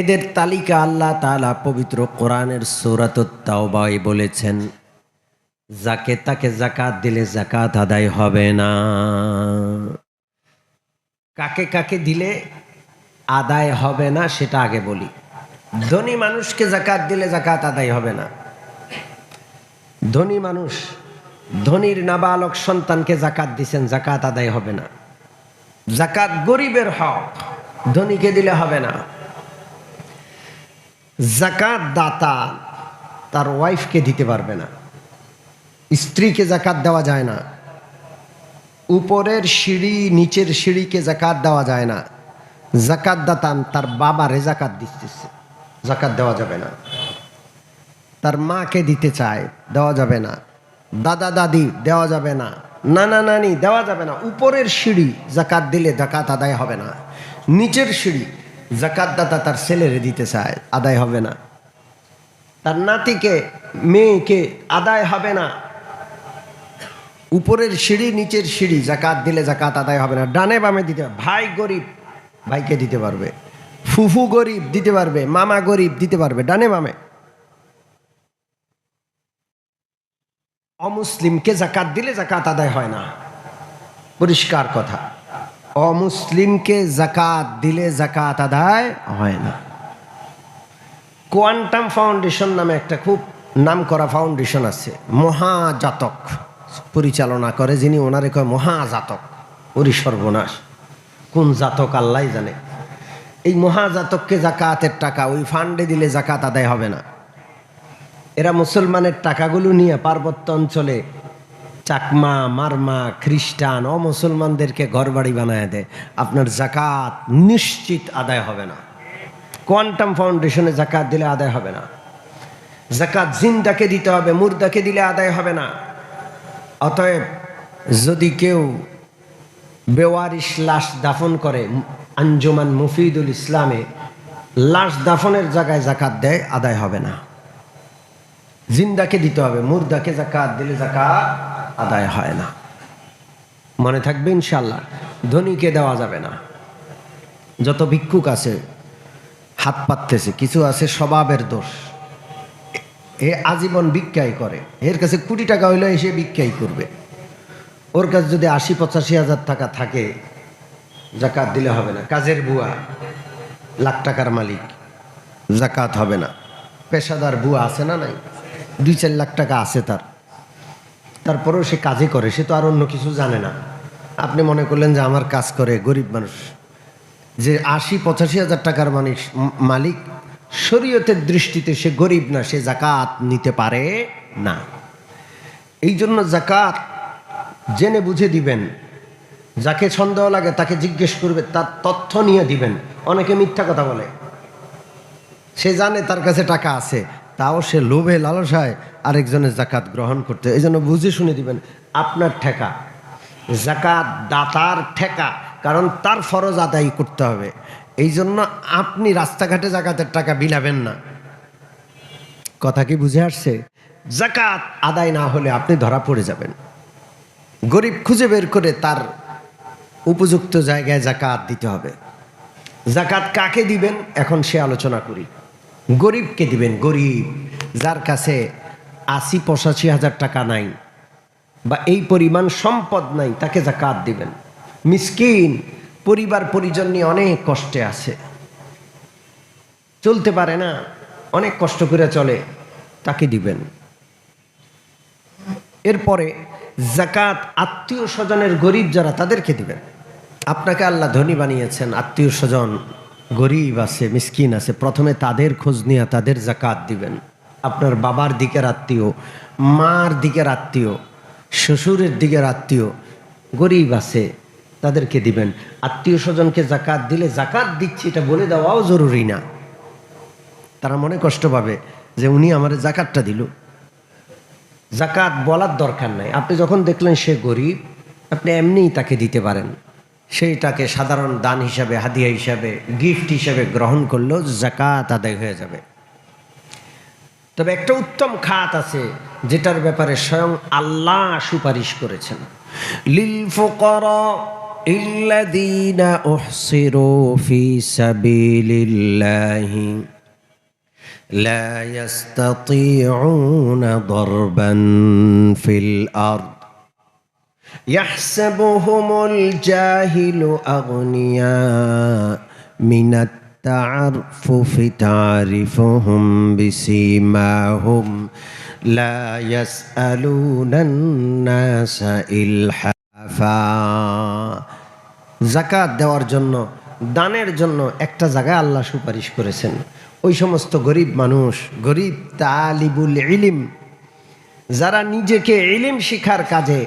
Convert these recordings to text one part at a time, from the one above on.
এদের তালিকা আল্লাহ তাআলা পবিত্র কোরআনের সূরাতুত তাওবায় বলেছেন, যাকে তাকে জাকাত দিলে জাকাত আদায় হবে না। কাকে কাকে দিলে আদায় হবে না সেটা আগে বলি। ধনী মানুষকে জাকাত দিলে জাকাত আদায় হবে না। ধনী মানুষ, ধনীর নাবালক সন্তানকে জাকাত দিছেন জাকাত আদায় হবে না। জাকাত গরিবের হক, ধনীকে দিলে হবে না। জাকাত দাতা তার ওয়াইফকে দিতে পারবে না। স্ত্রীকে জাকাত দেওয়া যায় না। উপরের সিঁড়ি, নিচের সিঁড়িকে জাকাত দেওয়া যায় না। জাকাত দাতান তার বাবারে জাকাত দিতেছে। জাকাত দেওয়া যাবে না। তার মাকে দিতে চায়, দেওয়া যাবে না। দাদা দাদি, দেওয়া যাবে না। নানা নানি, দেওয়া যাবে না। উপরের সিঁড়ি জাকাত দিলে জাকাত আদায় হবে না। নিচের সিঁড়ি জাকাত দাতা তার ছেলেরে দিতে চায়, আদায় হবে না। তার নাতিকে, মেয়েকে আদায় হবে না। উপরের সিঁড়ি, নিচের সিঁড়ি, জাকাত দিলে জাকাত আদায় হবে না। ডানে বামে দিতে। ভাই গরিব, ভাইকে দিতে পারবে। ফুফু গরিব দিতে পারবে। মামা গরিব দিতে পারবে। ডানে বামে। অমুসলিমকে জাকাত দিলে জাকাত আদায় হয় না। পরিষ্কার কথা। অমুসলিমকে জাকাত দিলে জাকাত আদায় হয় না। কোয়ান্টাম ফাউন্ডেশন নামে একটা খুব নাম করা ফাউন্ডেশন আছে, মহাজাতক পরিচালনা করে, যিনি ওনারে কয় মহাজাতক। ওরি সর্বনাশ। কোন জাতক আল্লাহ জানে। এই মহাজাতককে জাকাতের টাকা, ওই ফান্ডে দিলে জাকাত আদায় হবে না। এরা মুসলমানের টাকাগুলো নিয়ে পার্বত্য অঞ্চলে চাকমা, মারমা, খ্রিস্টান, ও মুসলমানদেরকে ঘরবাড়ি বানায় দেয়। আপনার জাকাত নিশ্চিত আদায় হবে না। কোয়ান্টাম ফাউন্ডেশনে জাকাত দিলে আদায় হবে না। জাকাত জিন্দাকে দিতে হবে, মুর্দাকে দিলে আদায় হবে না। অতএব যদি কেউ বেওয়ারিশ লাশ দাফন করে, আঞ্জুমান মুফিদুল ইসলামে লাশ দাফনের জায়গায় জাকাত দেয়, আদায় হবে না। জিন্দাকে দিতে হবে, মুর্দাকে জাকাত দিলে জাকাত আদায় হয় না। মনে থাকবে ইনশাল্লাহ ধনীকে দেওয়া যাবে না। যত ভিক্ষুক আছে, হাত পাততেছে, কিছু আছে স্বভাবের দোষ। এ আজীবন ভিক্ষাই করে। এর কাছে কোটি টাকা হইলে এসে ভিক্ষাই করবে। ওর কাছে যদি আশি, পঁচাশি হাজার টাকা থাকে, জাকাত দিলে হবে না। কাজের বুয়া, লাখ টাকার মালিক, জাকাত হবে না। পেশাদার বুয়া আছে না নাই? দুই চার লাখ টাকা আছে তার। তারপরেও সে কাজই করে, সে তো আর অন্য কিছু জানে না। আপনি মনে করলেন যে আমার কাজ করে গরিব মানুষ। যে আশি পঁচাশি হাজার টাকার মানুষ মালিক, শরীয়তের দৃষ্টিতে সে গরিব না, সে জাকাত নিতে পারে না। এই জন্য জাকাত জেনে বুঝে দিবেন। যাকে সন্দেহ লাগে তাকে জিজ্ঞেস করবে, তার তথ্য নিয়ে দিবেন। অনেকে মিথ্যা কথা বলে। সে জানে তার কাছে টাকা আছে, তাও সে লোভে লালসায় আরেকজনের জাকাত গ্রহণ করতে, এই জন্য বুঝে শুনে দিবেন, আপনার ঠেকা। জাকাত দাতার ঠেকা, কারণ তার ফরজ আদায় করতে হবে। এই জন্য আপনি রাস্তাঘাটে জাকাতের টাকা বিলাবেন না। কথা কি বুঝে আসছে? জাকাত আদায় না হলে আপনি ধরা পড়ে যাবেন। গরিব খুঁজে বের করে তার উপযুক্ত জায়গায় জাকাত দিতে হবে। জাকাত কাকে দিবেন? এখন সে আলোচনা করি। গরিবকে দিবেন, গরিব, যার কাছে আশি পঁচাশি হাজার টাকা নাই বা এই পরিমাণ সম্পদ নাই, তাকে জাকাত দিবেন। মিসকিন, পরিবার পরিজন নিয়ে অনেক কষ্টে আছে। চলতে পারে না, অনেক কষ্ট করে চলে, তাকে দিবেন। এরপরে জাকাত আত্মীয় স্বজনের গরিব যারা, তাদেরকে দিবেন। আপনাকে আল্লাহ ধনী বানিয়েছেন, আত্মীয় স্বজন গরিব আছে, মিসকিন আছে, প্রথমে তাদের খোঁজ নিয়ে তাদের জাকাত দিবেন। আপনার বাবার দিকের আত্মীয়, মার দিকের আত্মীয়, শ্বশুরের দিকের আত্মীয়, গরিব আছে, তাদেরকে দিবেন। আত্মীয় স্বজনকে জাকাত দিলে জাকাত দিচ্ছি, এটা বলে দেওয়াও জরুরি না। তারা মনে কষ্ট পাবে যে উনি আমার জাকাতটা দিল। জাকাত বলার দরকার নাই। আপনি যখন দেখলেন সে গরিব, আপনি এমনিই তাকে দিতে পারেন। সেইটাকে সাধারণ দান হিসাবে, হাদিয়া হিসাবে, গিফট হিসাবে গ্রহণ করলেও জাকাত আদায় হয়ে যাবে। তবে একটা উত্তম খাত আছে যেটার ব্যাপারে স্বয়ং আল্লাহ সুপারিশ করেছেন লিল ফুকারা ইল্লাযীনা উহসিরু ফি সাবিলিল্লাহি لا يستطيعون ضربا في الارض يحسبهم الجاهل اغنياء من التعرفف تعرفهم بسيماهم لا يسالون الناس الحافا জাকাত দেওয়ার জন্য দানের জন্য একটা জায়গায় আল্লাহ সুপারিশ করেছেন ওই সমস্ত গরিব মানুষ গরিব তালিবুল ইলিম যারা নিজেকে ইলিম শিখার কাজে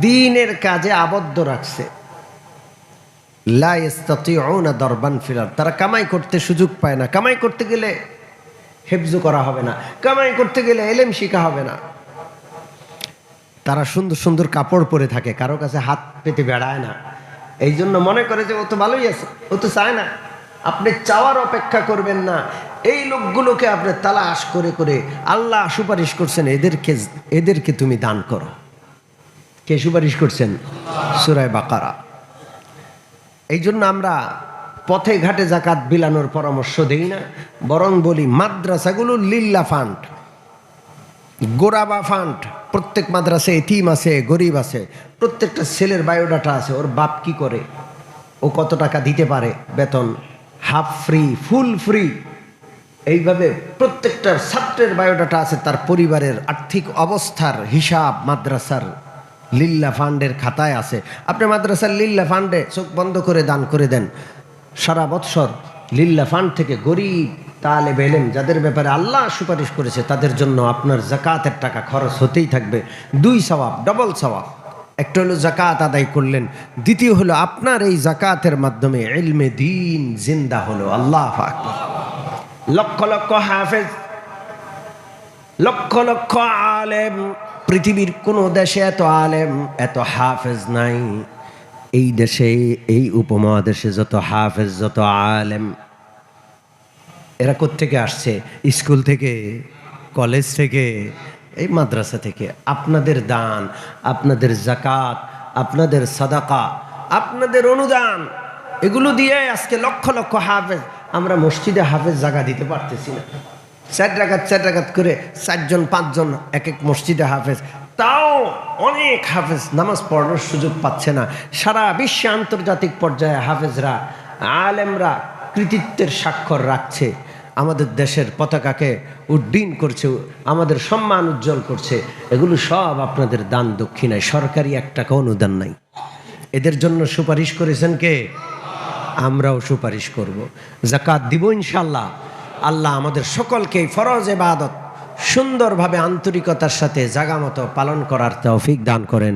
দিনের কাজে আবদ্ধ রাখছে দরবান ফিলার। তারা কামাই করতে সুযোগ পায় না। কামাই করতে গেলে হেফজু করা হবে না। কামাই করতে গেলে এলেম শিখা হবে না। তারা সুন্দর সুন্দর কাপড় পরে থাকে। কারও কাছে হাত পেতে বেড়ায় না। এই জন্য মনে করে যে ও তো ভালোই আছে। ও তো চায় না। আপনি চাওয়ার অপেক্ষা করবেন না। এই লোকগুলোকে আপনি তালাশ করে করে আল্লাহ সুপারিশ করছেন, এদেরকে এদেরকে তুমি দান করো। কে সুপারিশ করছেন? সুরায় বাকারা। এই জন্য আমরা পথে ঘাটে জাকাত বিলানোর পরামর্শ দেই না, বরং বলি মাদ্রাসাগুলো লিল্লা ফান্ড, গোরাবা ফান্ড, প্রত্যেক মাদ্রাসে এতিম আছে, গরিব আছে, প্রত্যেকটা ছেলের বায়োডাটা আছে, ওর বাপ কি করে? ও কত টাকা দিতে পারে বেতন? Half free, full free. এইভাবে প্রত্যেকটার ছাত্রের বায়োডাটা আছে, তার পরিবারের আর্থিক অবস্থার হিসাব মাদ্রাসার। লিল্লা ফান্ডের খাতায় আছে। আপনি মাদ্রাসার লিল্লা ফান্ডে চোখ বন্ধ করে দান করে দেন। সারা বৎসর লিল্লা ফান্ড থেকে গরিব তালে বেলেম যাদের ব্যাপারে আল্লাহ সুপারিশ করেছে, তাদের জন্য আপনার জাকাতের টাকা খরচ হতেই থাকবে। দুই সওয়াব ডবল সওয়াব। একটা হলো জাকাত আদায় করলেন, দ্বিতীয় হলো আপনার এই জাকাতের মাধ্যমে এলমে দিন জিন্দা হলো। আল্লাহ লক্ষ লক্ষ হাফেজ, লক্ষ লক্ষ আলেম পৃথিবীর কোনো দেশে এত আলেম, এত হাফেজ নাই। এই দেশে, এই উপমহাদেশে যত হাফেজ, যত আলেম, এরা থেকে আসছে? স্কুল থেকে, কলেজ থেকে, এই মাদ্রাসা থেকে? আপনাদের দান, আপনাদের জাকাত আপনাদের সাদাকা, আপনাদের অনুদান, এগুলো দিয়ে আজকে লক্ষ লক্ষ হাফেজ। আমরা মসজিদে হাফেজ জায়গা দিতে পারতেছি না। চার রাগাত চার রাগাত করে চারজন, পাঁচজন এক এক মসজিদে হাফেজ। তাও অনেক হাফেজ, নামাজ পড়ানোর সুযোগ পাচ্ছে না। সারা বিশ্বে আন্তর্জাতিক পর্যায়ে হাফেজরা, আলেমরা কৃতিত্বের স্বাক্ষর রাখছে। আমাদের দেশের পতাকাকে উড্ডীন করছে, আমাদের সম্মান উজ্জ্বল করছে। এগুলো সব আপনাদের দান দক্ষিণায়, সরকারি এক টাকা অনুদান নাই। এদের জন্য সুপারিশ করেছেন কে? আমরাও সুপারিশ করব। জাকাত দিব ইনশাল্লাহ আল্লাহ আমাদের সকলকে ফরজ এবাদত সুন্দরভাবে আন্তরিকতার সাথে জাগামতো পালন করার তৌফিক দান করেন।